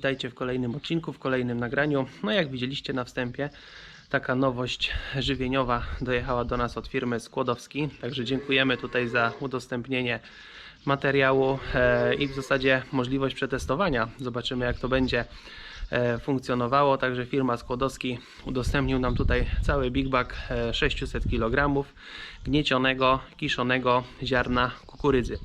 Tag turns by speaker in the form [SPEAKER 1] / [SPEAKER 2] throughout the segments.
[SPEAKER 1] Witajcie w kolejnym odcinku, w kolejnym nagraniu. No jak widzieliście na wstępie, taka nowość żywieniowa dojechała do nas od firmy Skłodowski. Także dziękujemy tutaj za udostępnienie materiału e, i w zasadzie możliwość przetestowania. Zobaczymy jak to będzie e, funkcjonowało. Także firma Skłodowski udostępnił nam tutaj cały big bag e, 600 kg gniecionego, kiszonego ziarna kukurydzy.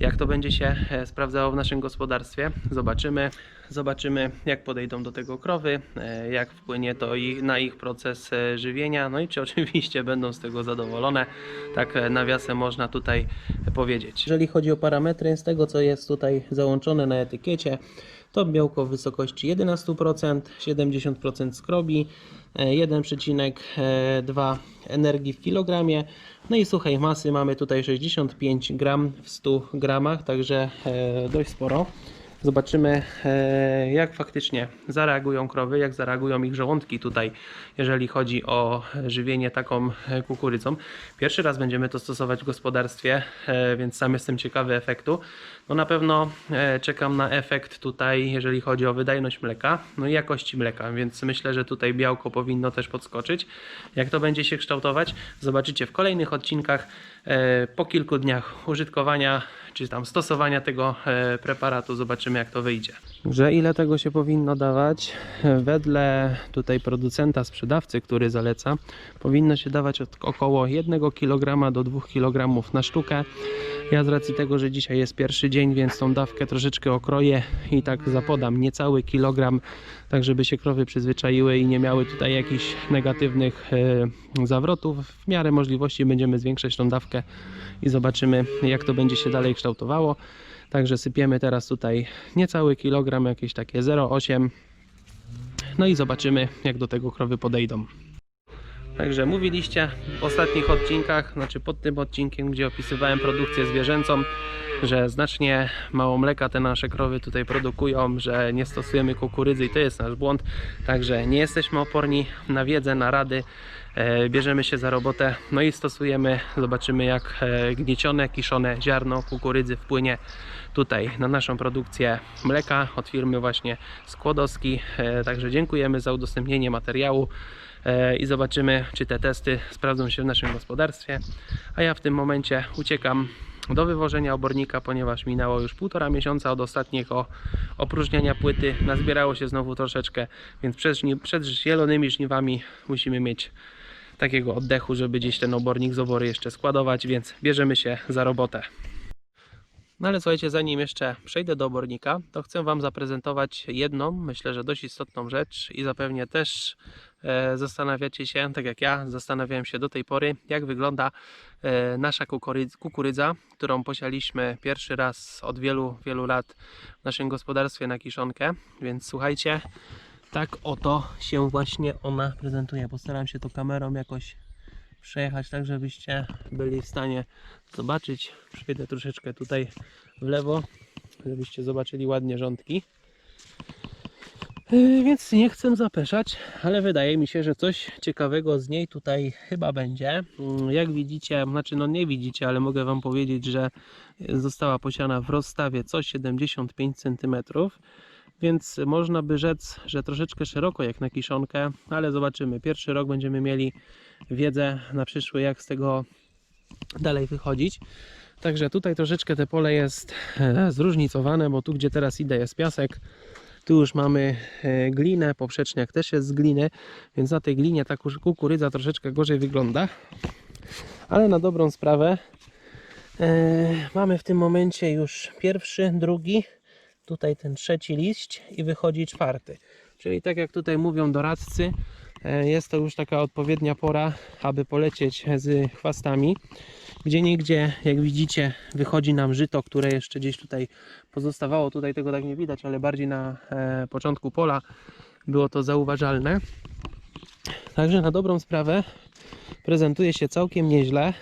[SPEAKER 1] Jak to będzie się e, sprawdzało w naszym gospodarstwie, zobaczymy. Zobaczymy, jak podejdą do tego krowy, e, jak wpłynie to i- na ich proces e, żywienia, no i czy oczywiście będą z tego zadowolone. Tak e, nawiasem można tutaj powiedzieć. Jeżeli chodzi o parametry, z tego co jest tutaj załączone na etykiecie, to białko w wysokości 11%, 70% skrobi, e, 1,2 energii w kilogramie. No i suchej masy mamy tutaj 65 gram w 100 gramach, także dość sporo. Zobaczymy, e, jak faktycznie zareagują krowy, jak zareagują ich żołądki tutaj, jeżeli chodzi o żywienie taką e, kukurydzą. Pierwszy raz będziemy to stosować w gospodarstwie, e, więc sam jestem ciekawy efektu. No na pewno czekam na efekt tutaj, jeżeli chodzi o wydajność mleka, no i jakości mleka, więc myślę, że tutaj białko powinno też podskoczyć. Jak to będzie się kształtować, zobaczycie w kolejnych odcinkach po kilku dniach użytkowania czy tam stosowania tego e, preparatu, zobaczymy jak to wyjdzie. Że ile tego się powinno dawać? Wedle tutaj producenta, sprzedawcy, który zaleca, powinno się dawać od około 1 kg do 2 kg na sztukę. Ja z racji tego, że dzisiaj jest pierwszy dzień, więc tą dawkę troszeczkę okroję i tak zapodam niecały kilogram, tak żeby się krowy przyzwyczaiły i nie miały tutaj jakichś negatywnych e, zawrotów. W miarę możliwości będziemy zwiększać tą dawkę i zobaczymy jak to będzie się dalej kształtowało. Także sypiemy teraz tutaj niecały kilogram, jakieś takie 0,8 no i zobaczymy jak do tego krowy podejdą. Także mówiliście w ostatnich odcinkach, znaczy pod tym odcinkiem, gdzie opisywałem produkcję zwierzęcą, że znacznie mało mleka te nasze krowy tutaj produkują, że nie stosujemy kukurydzy i to jest nasz błąd. Także nie jesteśmy oporni na wiedzę, na rady. E, bierzemy się za robotę, no i stosujemy, zobaczymy jak e, gniecione, kiszone ziarno kukurydzy wpłynie tutaj na naszą produkcję mleka od firmy właśnie Skłodowski. E, także dziękujemy za udostępnienie materiału e, i zobaczymy, czy te testy sprawdzą się w naszym gospodarstwie. A ja w tym momencie uciekam do wywożenia obornika, ponieważ minęło już półtora miesiąca od ostatniego opróżniania płyty. Nazbierało się znowu troszeczkę, więc przed, przed zielonymi żniwami musimy mieć takiego oddechu, żeby gdzieś ten obornik z obory jeszcze składować, więc bierzemy się za robotę. No ale słuchajcie, zanim jeszcze przejdę do obornika, to chcę Wam zaprezentować jedną, myślę, że dość istotną rzecz i zapewne też e, zastanawiacie się, tak jak ja zastanawiałem się do tej pory, jak wygląda e, nasza kukurydza, kukurydza, którą posialiśmy pierwszy raz od wielu, wielu lat w naszym gospodarstwie na kiszonkę. Więc słuchajcie, tak oto się właśnie ona prezentuje. Postaram się to kamerą jakoś przejechać tak, żebyście byli w stanie zobaczyć. Przejdę troszeczkę tutaj w lewo, żebyście zobaczyli ładnie rządki. Yy, Więc nie chcę zapeszać, ale wydaje mi się, że coś ciekawego z niej tutaj chyba będzie. Mm, Jak widzicie, znaczy no nie widzicie, ale mogę Wam powiedzieć, że została posiana w rozstawie co 75 cm. Więc można by rzec, że troszeczkę szeroko jak na kiszonkę, ale zobaczymy. Pierwszy rok będziemy mieli wiedzę na przyszły, jak z tego dalej wychodzić. Także tutaj troszeczkę te pole jest e, zróżnicowane, bo tu gdzie teraz idę jest piasek, tu już mamy e, glinę, poprzeczniak też jest z gliny, więc na tej glinie ta kur- kukurydza troszeczkę gorzej wygląda. Ale na dobrą sprawę e, mamy w tym momencie już pierwszy, drugi, tutaj ten trzeci liść i wychodzi czwarty. Czyli tak jak tutaj mówią doradcy, jest to już taka odpowiednia pora, aby polecieć z chwastami. Gdzie niegdzie, jak widzicie, wychodzi nam żyto, które jeszcze gdzieś tutaj pozostawało. Tutaj tego tak nie widać, ale bardziej na e, początku pola było to zauważalne. Także na dobrą sprawę prezentuje się całkiem nieźle.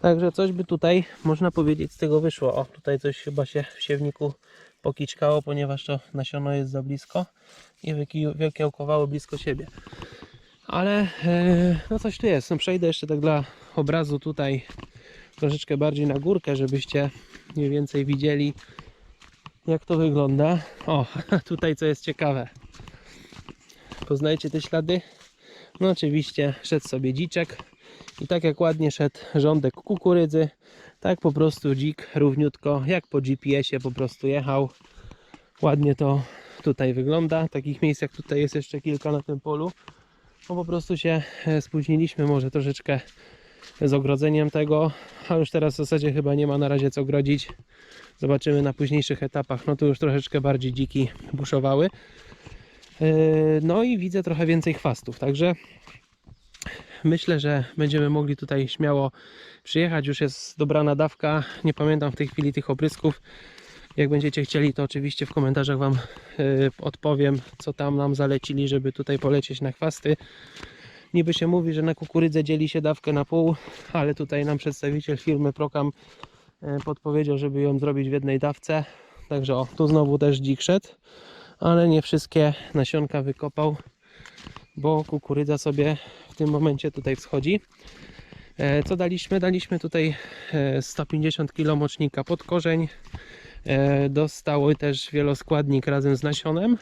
[SPEAKER 1] Także coś by tutaj, można powiedzieć, z tego wyszło. O, tutaj coś chyba się w siewniku pokiczkało, ponieważ to nasiono jest za blisko i wyki- wykiełkowało blisko siebie. Ale e, no coś tu jest. No przejdę jeszcze tak dla obrazu tutaj troszeczkę bardziej na górkę, żebyście mniej więcej widzieli jak to wygląda. O, tutaj co jest ciekawe. Poznajcie te ślady? No oczywiście szedł sobie dziczek i tak jak ładnie szedł rządek kukurydzy, tak po prostu dzik równiutko, jak po GPS-ie po prostu jechał. Ładnie to tutaj wygląda. Takich miejsc jak tutaj jest jeszcze kilka na tym polu. No po prostu się e, spóźniliśmy może troszeczkę z ogrodzeniem tego, a już teraz w zasadzie chyba nie ma na razie co grodzić. Zobaczymy na późniejszych etapach. No tu już troszeczkę bardziej dziki buszowały. Yy, No i widzę trochę więcej chwastów, także myślę, że będziemy mogli tutaj śmiało przyjechać. Już jest dobrana dawka. Nie pamiętam w tej chwili tych oprysków. Jak będziecie chcieli, to oczywiście w komentarzach Wam yy, odpowiem, co tam nam zalecili, żeby tutaj polecieć na chwasty. Niby się mówi, że na kukurydzę dzieli się dawkę na pół, ale tutaj nam przedstawiciel firmy Prokam e, podpowiedział, żeby ją zrobić w jednej dawce. Także o, tu znowu też dzik szedł, ale nie wszystkie nasionka wykopał, bo kukurydza sobie w tym momencie tutaj wschodzi. E, Co daliśmy? Daliśmy tutaj e, 150 kg mocznika pod korzeń. E, Dostały też wieloskładnik razem z nasionem.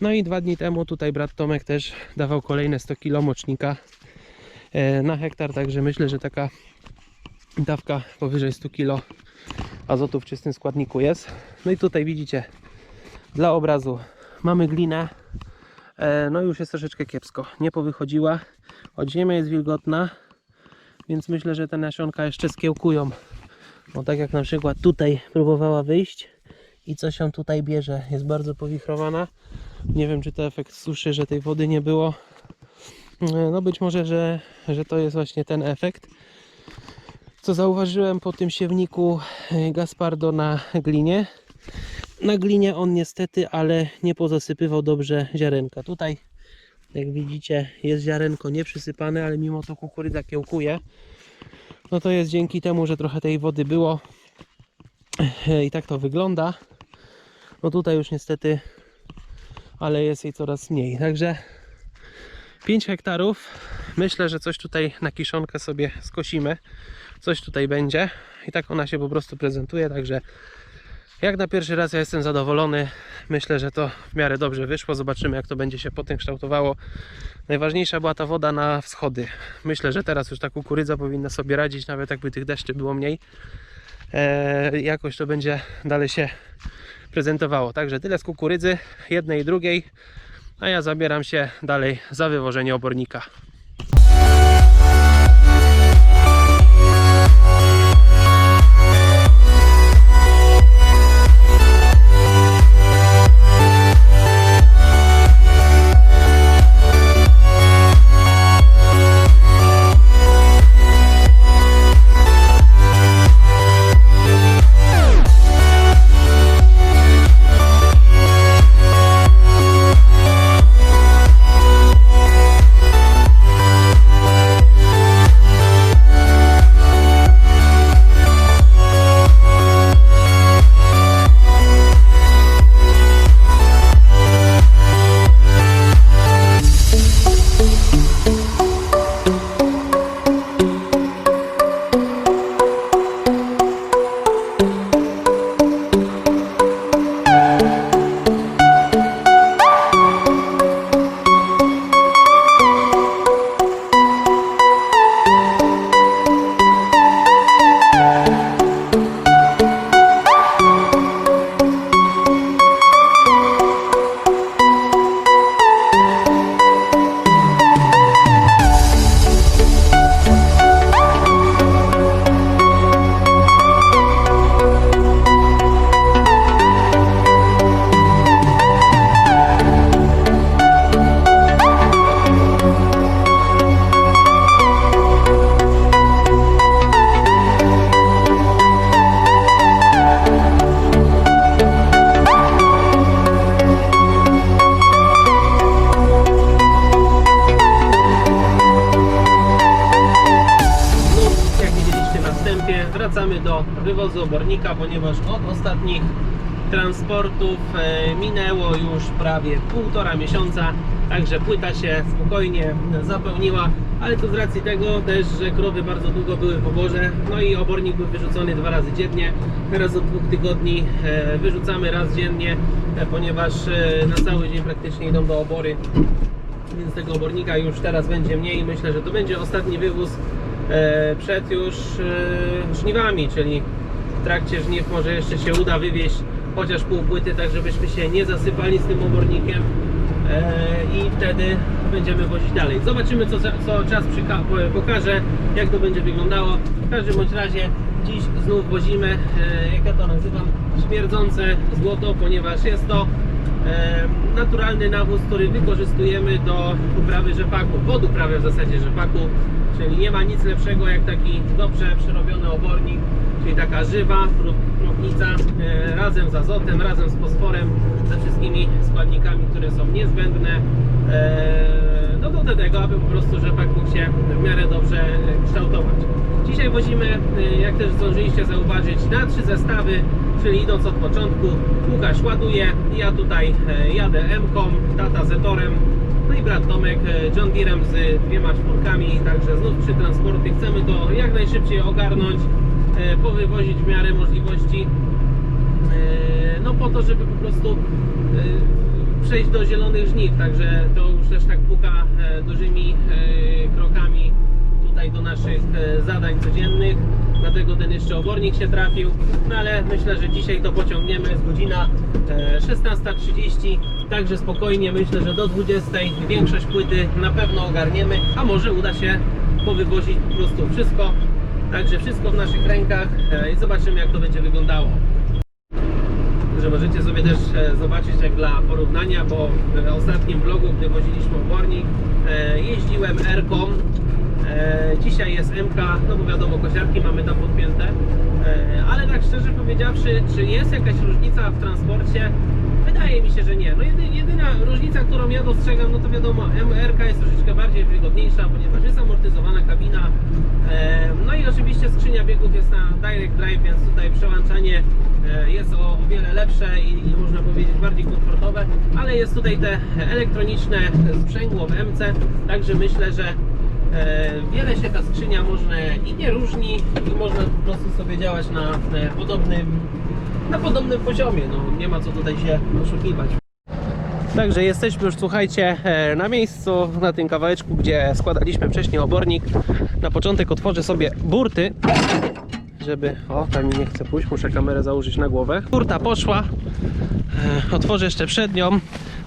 [SPEAKER 1] No i dwa dni temu tutaj brat Tomek też dawał kolejne 100 kg mocznika e, na hektar, także myślę, że taka dawka powyżej 100 kg azotu w czystym składniku jest. No i tutaj widzicie, dla obrazu mamy glinę, e, no już jest troszeczkę kiepsko, nie powychodziła, choć ziemia jest wilgotna, więc myślę, że te nasionka jeszcze skiełkują. No tak jak na przykład tutaj próbowała wyjść i coś się tutaj bierze, jest bardzo powichrowana. Nie wiem, czy to efekt suszy, że tej wody nie było. E, No być może, że, że to jest właśnie ten efekt. Co zauważyłem po tym siewniku e, Gaspardo na glinie. Na glinie on niestety, ale nie pozasypywał dobrze ziarenka. Tutaj, jak widzicie, jest ziarenko nieprzysypane, ale mimo to kukurydza kiełkuje. No to jest dzięki temu, że trochę tej wody było. E, I tak to wygląda. No tutaj już niestety ale jest jej coraz mniej. Także 5 hektarów. Myślę, że coś tutaj na kiszonkę sobie skosimy. Coś tutaj będzie. I tak ona się po prostu prezentuje. Także jak na pierwszy raz ja jestem zadowolony. Myślę, że to w miarę dobrze wyszło. Zobaczymy, jak to będzie się potem kształtowało. Najważniejsza była ta woda na wschody. Myślę, że teraz już ta kukurydza powinna sobie radzić, nawet jakby tych deszczy było mniej. Eee, jakoś to będzie dalej się prezentowało. Także tyle z kukurydzy, jednej i drugiej, a ja zabieram się dalej za wywożenie obornika. Ponieważ od ostatnich transportów e, minęło już prawie półtora miesiąca. Także płyta się spokojnie zapełniła, ale to z racji tego też, że krowy bardzo długo były w oborze, no i obornik był wyrzucony dwa razy dziennie. Teraz od dwóch tygodni e, wyrzucamy raz dziennie, e, ponieważ na cały dzień praktycznie idą do obory, więc tego obornika już teraz będzie mniej. Myślę, że to będzie ostatni wywóz przed już żniwami, czyli w trakcie żniw może jeszcze się uda wywieźć chociaż pół płyty, tak żebyśmy się nie zasypali z tym obornikiem e, i wtedy będziemy wozić dalej. Zobaczymy co, co czas pokaże, jak to będzie wyglądało. W każdym bądź razie dziś znów wozimy, e, jak ja to nazywam, śmierdzące złoto, ponieważ jest to e, naturalny nawóz, który wykorzystujemy do uprawy rzepaku, pod uprawę w zasadzie rzepaku, czyli nie ma nic lepszego jak taki dobrze przerobiony obornik, czyli taka żywa pró- próchnica e, razem z azotem, razem z fosforem, ze wszystkimi składnikami, które są niezbędne e, no do tego, aby po prostu rzepak mógł się w miarę dobrze kształtować. Dzisiaj wozimy, e, jak też zdążyliście zauważyć, na trzy zestawy, czyli idąc od początku, Łukasz ładuje, ja tutaj jadę M-ką, tata Zetorem, no i brat Tomek John Deerem z dwiema czwórkami, także znów trzy transporty. Chcemy to jak najszybciej ogarnąć, powywozić w miarę możliwości, e, no po to, żeby po prostu e, przejść do zielonych żniw, także to już też tak puka e, dużymi e, krokami tutaj do naszych e, zadań codziennych. Dlatego ten jeszcze obornik się trafił. No ale myślę, że dzisiaj to pociągniemy. Jest godzina e, 16.30. Także spokojnie myślę, że do 20.00 większość płyty na pewno ogarniemy. A może uda się powywozić po prostu wszystko. Także wszystko w naszych rękach e, i zobaczymy jak to będzie wyglądało. Że możecie sobie też e, zobaczyć jak dla porównania, bo w ostatnim vlogu, gdy woziliśmy obornik, e, jeździłem R-ką, dzisiaj jest MK, no bo wiadomo, kosiarki mamy tam podpięte, ale tak szczerze powiedziawszy, czy jest jakaś różnica w transporcie? Wydaje mi się, że nie. No jedy, jedyna różnica, którą ja dostrzegam, no to wiadomo, MR jest troszeczkę bardziej wygodniejsza, ponieważ jest amortyzowana kabina. E, no i oczywiście skrzynia biegów jest na direct drive, więc tutaj przełączanie e, jest o, o wiele lepsze i, i można powiedzieć bardziej komfortowe, ale jest tutaj te elektroniczne sprzęgło w MC, także myślę, że e, wiele się ta skrzynia można i nie różni i można po prostu sobie działać na e, podobnym na podobnym poziomie, no nie ma co tutaj się oszukiwać. Także jesteśmy już, słuchajcie, e, na miejscu, na tym kawałeczku, gdzie składaliśmy wcześniej obornik. Na początek otworzę sobie burty, żeby... O, tam mi nie chce pójść, muszę kamerę założyć na głowę. Burta poszła, e, otworzę jeszcze przednią.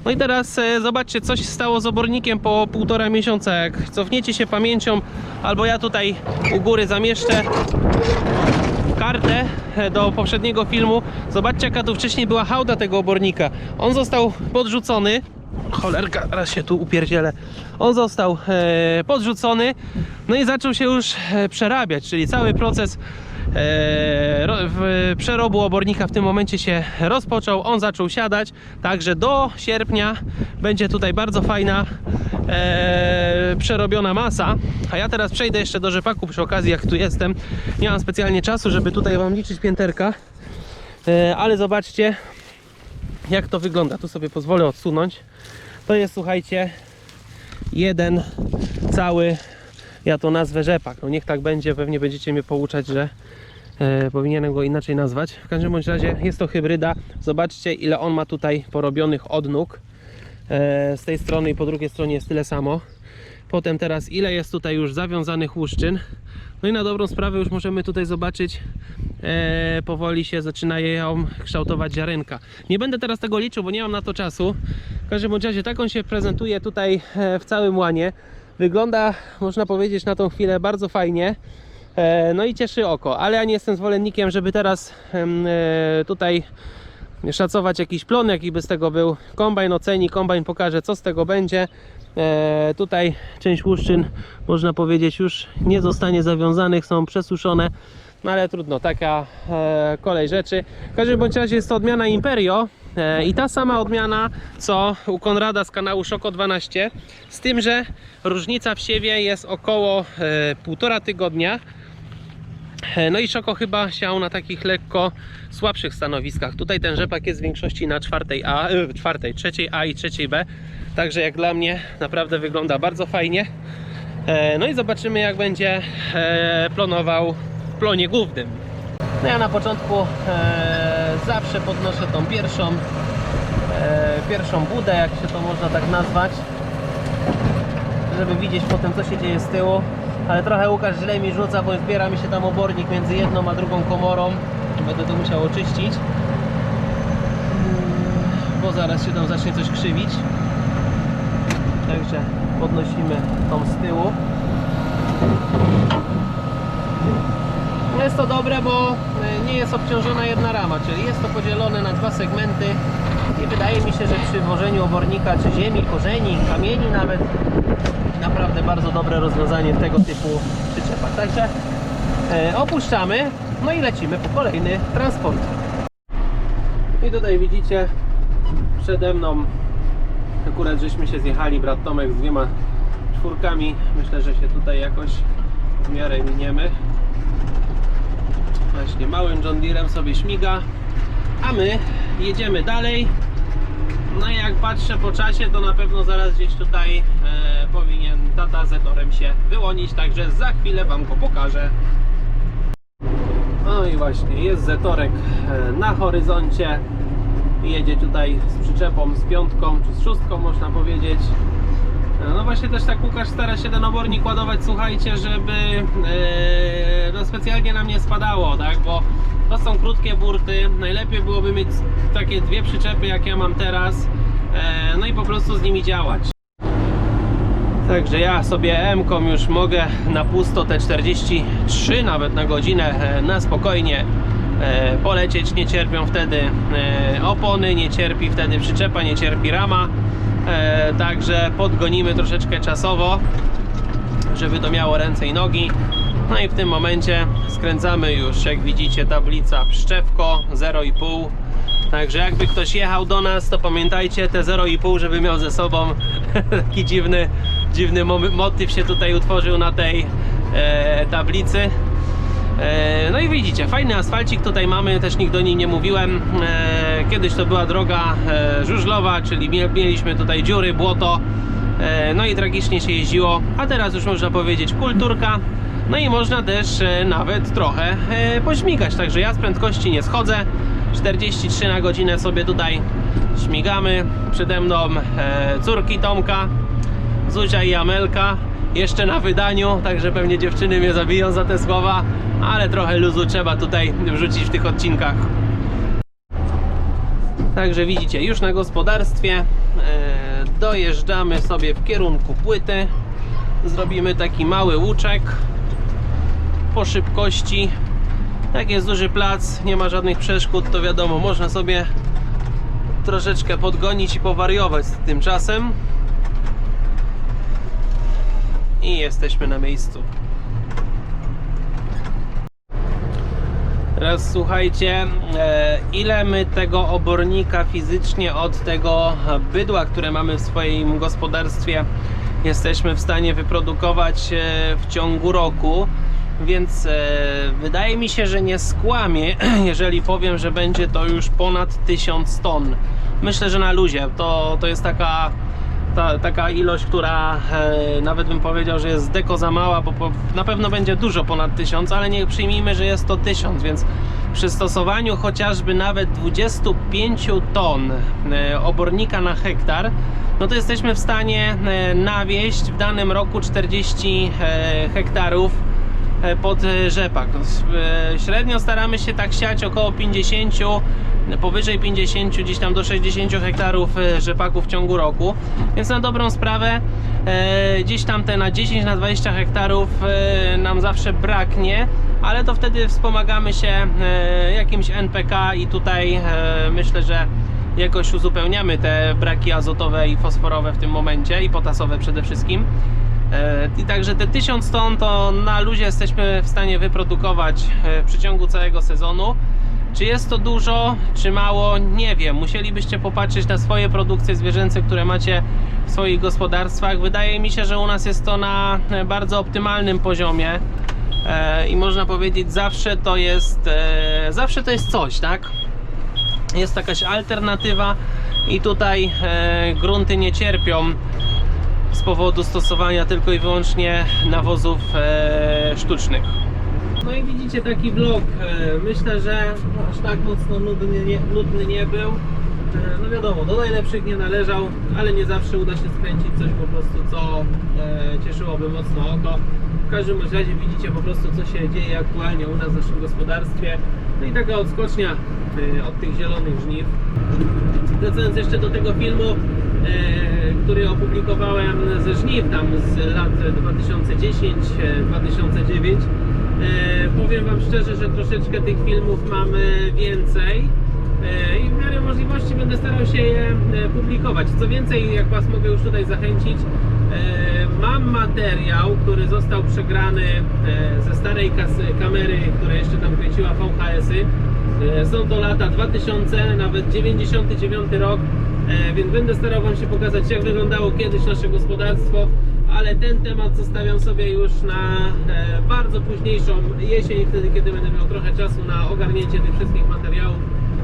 [SPEAKER 1] No i teraz e, zobaczcie, co się stało z obornikiem po półtora miesiąca. Jak cofniecie się pamięcią, albo ja tutaj u góry zamieszczę e, do poprzedniego filmu. Zobaczcie jaka tu wcześniej była hałda tego obornika. On został podrzucony. Cholerka, raz się tu upierdzielę. On został e, podrzucony, no i zaczął się już e, przerabiać, czyli cały proces e, przerobu obornika w tym momencie się rozpoczął. On zaczął siadać, także do sierpnia będzie tutaj bardzo fajna e, przerobiona masa. A ja teraz przejdę jeszcze do rzepaku przy okazji, jak tu jestem. Nie mam specjalnie czasu, żeby tutaj Wam liczyć pięterka, e, ale zobaczcie, jak to wygląda. Tu sobie pozwolę odsunąć. To jest, słuchajcie, jeden cały, ja to nazwę rzepak. No niech tak będzie, pewnie będziecie mnie pouczać, że e, powinienem go inaczej nazwać. W każdym bądź razie jest to hybryda. Zobaczcie, ile on ma tutaj porobionych odnóg. E, z tej strony i po drugiej stronie jest tyle samo. Potem teraz ile jest tutaj już zawiązanych łuszczyn. No i na dobrą sprawę już możemy tutaj zobaczyć e, powoli się zaczynają kształtować ziarenka. Nie będę teraz tego liczył, bo nie mam na to czasu. W każdym razie tak on się prezentuje tutaj e, w całym łanie. Wygląda, można powiedzieć, na tą chwilę bardzo fajnie. E, no i cieszy oko, ale ja nie jestem zwolennikiem, żeby teraz e, tutaj szacować jakiś plon, jaki by z tego był. Kombajn oceni, kombajn pokaże, co z tego będzie. E, tutaj część łuszczyn, można powiedzieć, już nie zostanie zawiązanych, są przesuszone. No ale trudno, taka e, kolej rzeczy. W każdym bądź razie jest to odmiana Imperio e, i ta sama odmiana co u Konrada z kanału Szoko 12. Z tym, że różnica w siewie jest około e, półtora tygodnia. E, No i Szoko chyba siał na takich lekko słabszych stanowiskach. Tutaj ten rzepak jest w większości na czwartej A, e, czwartej, trzeciej A i trzeciej B. Także jak dla mnie naprawdę wygląda bardzo fajnie. E, No i zobaczymy jak będzie plonował w plonie głównym. No ja na początku zawsze podnoszę tą pierwszą pierwszą budę, jak się to można tak nazwać żeby widzieć potem co się dzieje z tyłu ale trochę Łukasz źle mi rzuca, bo zbiera mi się tam obornik między jedną a drugą komorą. Będę to musiał oczyścić. Mm, bo zaraz się tam zacznie coś krzywić. Także podnosimy tą z tyłu. Jest to dobre, bo e, nie jest obciążona jedna rama, czyli jest to podzielone na dwa segmenty i wydaje mi się, że przy wożeniu obornika czy ziemi, korzeni, kamieni nawet naprawdę bardzo dobre rozwiązanie tego typu przyczepach. Także e, opuszczamy, no i lecimy po kolejny transport. I tutaj widzicie przede mną akurat żeśmy się zjechali, brat Tomek z dwiema czwórkami. Myślę, że się tutaj jakoś w miarę miniemy. Właśnie małym John Deerem sobie śmiga, a my jedziemy dalej. No i jak patrzę po czasie, to na pewno zaraz gdzieś tutaj e, powinien tata zetorem się wyłonić, także za chwilę Wam go pokażę. No i właśnie, jest zetorek e, na horyzoncie. Jedzie tutaj z przyczepą, z piątką, czy z szóstką można powiedzieć. E, No właśnie też tak Łukasz stara się ten obornik ładować, słuchajcie, żeby e, no specjalnie nam nie spadało, tak, bo to są krótkie burty, najlepiej byłoby mieć takie dwie przyczepy jak ja mam teraz, e, no i po prostu z nimi działać. Także ja sobie M-ką już mogę na pusto te 43 nawet na godzinę e, na spokojnie e, polecieć. Nie cierpią wtedy opony, nie cierpi wtedy przyczepa, nie cierpi rama. Także podgonimy troszeczkę czasowo, żeby to miało ręce i nogi. No i w tym momencie skręcamy już, jak widzicie, tablica Pszczewko 0,5. Także jakby ktoś jechał do nas, to pamiętajcie te 0,5, żeby miał ze sobą taki dziwny, dziwny mo- motyw się tutaj utworzył na tej e, tablicy. E, No i widzicie, fajny asfalcik tutaj mamy, też nigdy o nim nie mówiłem. E, Kiedyś to była droga e, żużlowa, czyli mie- mieliśmy tutaj dziury, błoto. E, No i tragicznie się jeździło, a teraz już można powiedzieć kulturka. No i można też e, nawet trochę e, pośmigać, także ja z prędkości nie schodzę. 43 na godzinę sobie tutaj śmigamy. Przede mną e, córki Tomka, Zuzia i Amelka. Jeszcze na wydaniu, także pewnie dziewczyny mnie zabiją za te słowa, ale trochę luzu trzeba tutaj wrzucić w tych odcinkach. Także widzicie, już na gospodarstwie dojeżdżamy sobie w kierunku płyty. Zrobimy taki mały łuczek po szybkości. Jak jest duży plac, nie ma żadnych przeszkód, to wiadomo, można sobie troszeczkę podgonić i powariować z tym czasem. I jesteśmy na miejscu. Teraz słuchajcie, e, ile my tego obornika fizycznie od tego bydła, które mamy w swoim gospodarstwie, jesteśmy w stanie wyprodukować e, w ciągu roku. Więc e, wydaje mi się, że nie skłamię, jeżeli powiem, że będzie to już ponad 1000 ton. Myślę, że na luzie. To, to jest taka ta, taka ilość, która e, nawet bym powiedział, że jest deko za mała, bo po, na pewno będzie dużo ponad 1000, ale nie przyjmijmy, że jest to 1000, więc przy stosowaniu chociażby nawet 25 ton e, obornika na hektar, no to jesteśmy w stanie nawieść w danym roku 40 e, hektarów pod e, rzepak. E, Średnio staramy się tak siać około 50, powyżej 50, gdzieś tam do 60 hektarów e, rzepaku w ciągu roku. Więc na dobrą sprawę e, gdzieś tam te na 10 na 20 hektarów e, nam zawsze braknie, ale to wtedy wspomagamy się e, jakimś NPK i tutaj e, myślę, że jakoś uzupełniamy te braki azotowe i fosforowe w tym momencie i potasowe przede wszystkim. E, I także te 1000 ton to na luzie jesteśmy w stanie wyprodukować e, w przeciągu całego sezonu. Czy jest to dużo, czy mało? Nie wiem. Musielibyście popatrzeć na swoje produkcje zwierzęce, które macie w swoich gospodarstwach. Wydaje mi się, że u nas jest to na e, bardzo optymalnym poziomie. I można powiedzieć, zawsze to jest, zawsze to jest coś, tak? jest jakaś alternatywa, I tutaj grunty nie cierpią z powodu stosowania tylko i wyłącznie nawozów e, sztucznych. No i widzicie taki vlog. E, myślę, że aż tak mocno nudny nie, nudny nie był. E, no wiadomo, do najlepszych nie należał, ale nie zawsze uda się skręcić coś po prostu, co e, cieszyłoby mocno oko. W każdym razie widzicie po prostu, co się dzieje aktualnie u nas w naszym gospodarstwie. No i taka odskocznia od tych zielonych żniw. Wracając jeszcze do tego filmu, który opublikowałem ze żniw tam z lat 2010-2009. E, powiem Wam szczerze, że troszeczkę tych filmów mamy więcej e, i w miarę możliwości będę starał się je e, publikować. Co więcej, jak Was mogę już tutaj zachęcić, e, mam materiał, który został przegrany e, ze starej kamery, która jeszcze tam kręciła VHS-y. E, Są to lata 2000, nawet 99 rok, e, więc będę starał Wam się pokazać, jak wyglądało kiedyś nasze gospodarstwo, ale ten temat zostawiam sobie już na e, bardzo późniejszą jesień, wtedy kiedy będę miał trochę czasu na ogarnięcie tych wszystkich materiałów.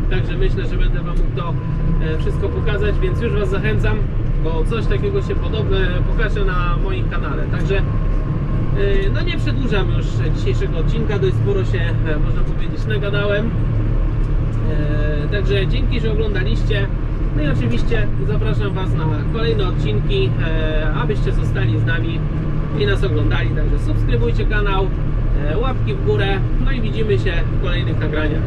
[SPEAKER 1] Także myślę, że będę Wam mógł to e, wszystko pokazać, więc już Was zachęcam, bo coś takiego się podobne pokażę na moim kanale. Także e, no nie przedłużam już dzisiejszego odcinka, dość sporo się, e, można powiedzieć, nagadałem. E, Także dzięki, że oglądaliście. No i oczywiście zapraszam Was na kolejne odcinki, e, abyście zostali z nami i nas oglądali. Także subskrybujcie kanał, e, łapki w górę, no i widzimy się w kolejnych nagraniach.